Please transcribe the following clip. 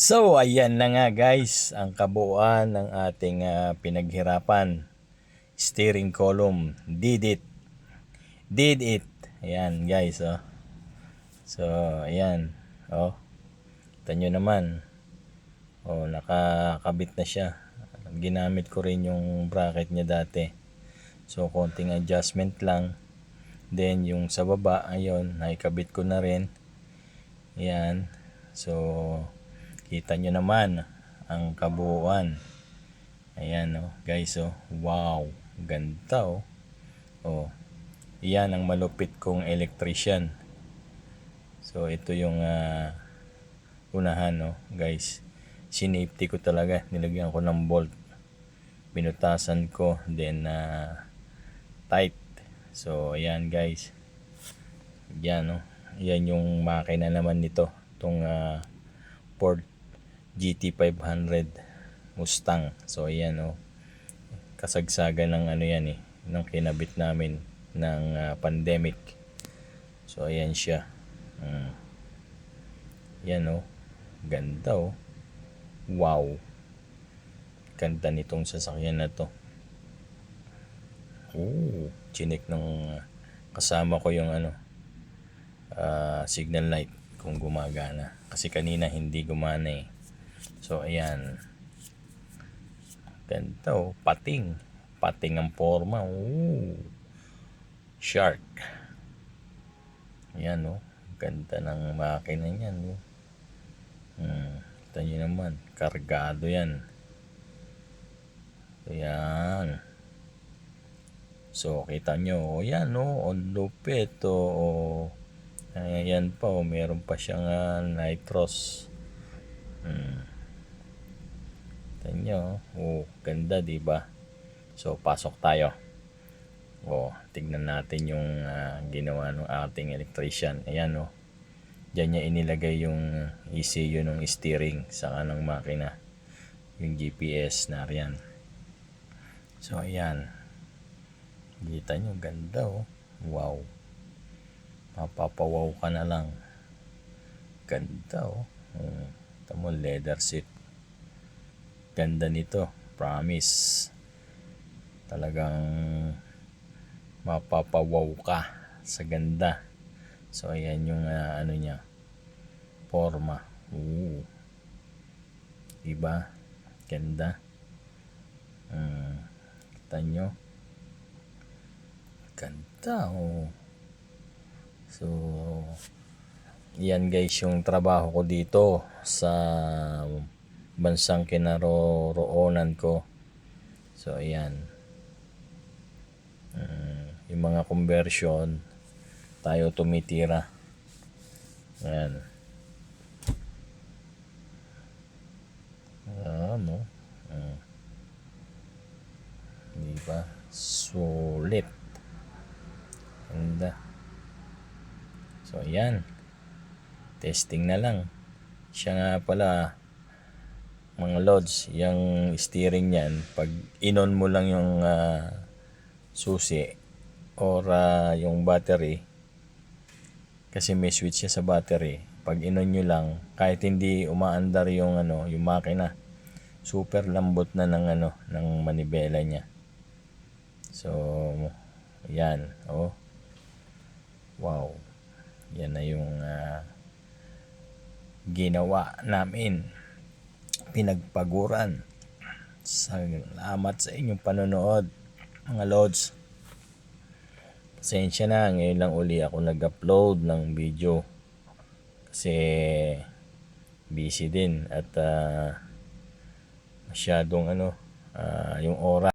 So, ayan na nga guys, ang kabuuan ng ating ah, pinaghirapan. Steering column, did it. Did it. Ayan guys, oh. So, ayan. Oh. Kita nyo naman. Oh, nakakabit na siya. Ginamit ko rin yung bracket niya dati. So, konting adjustment lang. Then, yung sa baba, ayun, naikabit ko na rin. Ayan. So, kita nyo naman ang kabuuan. Ayan, oh, guys, oh. Wow. Ganda, oh. Oh. Yan ang malupit kong electrician. So, ito yung ah, unahan, no, guys. Sinafety ko talaga. Nilagyan ko ng bolt. Binutasan ko. Then, ah, tight. So, ayan, guys. Yan, no. Yan yung makina naman nito. Itong ah, Ford GT500 Mustang. So, ayan, no. Kasagsagan ng ano yan, eh. Ng kinabit namin ng ah, pandemic. So, ayan siya. Mm. Yan, oh. Ganda, oh. Wow. Ganda nitong sasakyan na to. Oh, chinik ng kasama ko yung ano, ah, signal light kung gumagana. Kasi kanina hindi gumana eh. So, ayan. Ganda, oh. Pating. Pating ang forma. Oh. Shark. Ayan, oh. Ganda ng makina niyan, oh. Hmm. Kita nyo naman. Kargado yan. Ayan. So, kita nyo. O, yan, oh. Ang lupit, oh. Ayan pa, oh. Meron pa siyang ah, nitros. Hmm. Kita nyo. Oh, ganda, di ba? So, pasok tayo. Oh, tignan natin yung ah, ginawa ng ating electrician. Ayan, oh. Diyan niya inilagay yung ECU ng steering sa kanang makina. Yung GPS na riyan. So, ayan. Kita nyo, ganda oh. Wow. Mapapawaw ka na lang. Ganda oh. Hmm. Ito mo, leather seat. Ganda nito. Promise. Talagang mapapawaw ka sa ganda. So, ayan yung ah, ano niya. Forma. Ooh. Diba? Ganda. Hmm. Kita nyo? Ganda, oh. So, yan guys yung trabaho ko dito sa bansang kinaroroonan ko. So, ayan. Mm, yung mga conversion, tayo tumitira. Ayan. Ano? Mm. Di ba? Sulit. Ganda. So, ayan. Testing na lang. Siya nga pala, mga lods, yung steering niyan, pag inon mo lang yung ah, susi or ah, yung battery, kasi may switch siya sa battery, pag inon nyo lang, kahit hindi umaandar yung ano, yung makina, super lambot na ng ano, ng manibela niya. So, yan, oh. Wow. Yan na yung ah, ginawa namin. Pinagpaguran. Salamat sa inyong panonood, mga lods. Pasensya na, ngayon lang uli ako nag-upload ng video. Kasi busy din at ah, masyadong ano, ah, yung oras